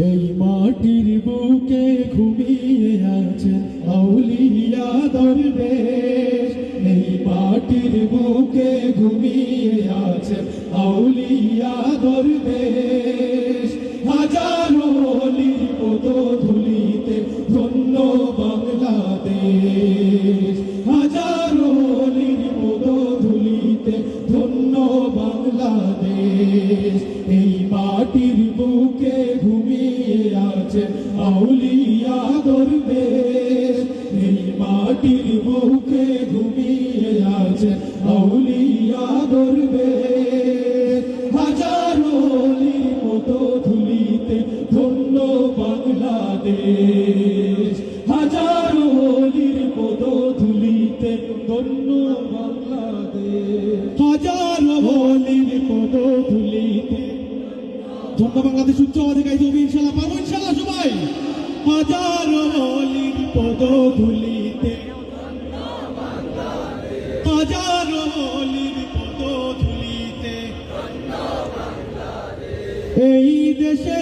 এই মাটির বুকে ঘুমিয়ে আছেন আউলিয়া দরবেশ। এই মাটির বুকে ঘুমিয়ে আছেন আউলিয়া দরবেশ। আউলিয়া দরবেশ এই মাটির বুকে ঘুমিয়ে আছে। আউলিয়া দরবেশ হাজারো অলির মতো ধুলিতে ধন্য বাংলাদেশ হাজারো অলির মতো ধুলিতে ধন্য বাংলাদেশ হাজারো ধন্য বাংলাদেশ উচ্চ অধিকারী জমি ইনশাল্লাহ পাবো ইনশাল্লাহ সবাই। হাজার অলির পদ ধুলিতে। হাজারো অলির পদ ধুলিতে। এই দেশে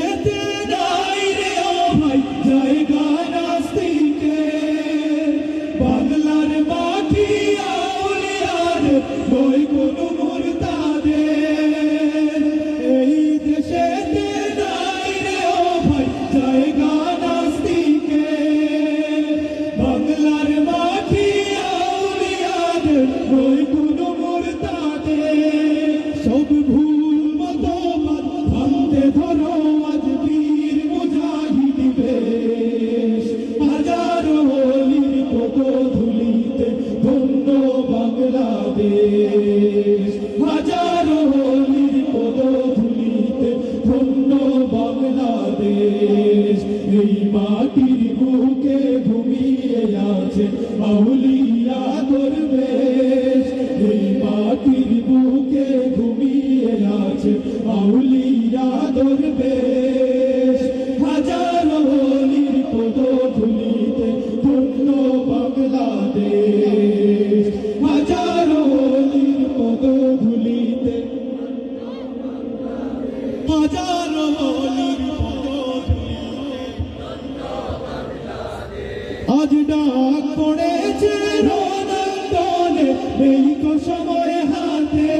বাংলাদেশ এই মাটির বুকে ঘুমিয়ে আছে আউলিয়া দরবেশ। এই মাটির বুকে ঘুমিয়ে আছে আউলিয়া দরবেশ। হাজারো পদ ধুলিতে ধন্য বাংলাদেশ। হাজারো অলির পদ ধুলিতে হাজারো অলির আজ ডাক পড়েছে রণাঙ্গনে এই সময় হাতে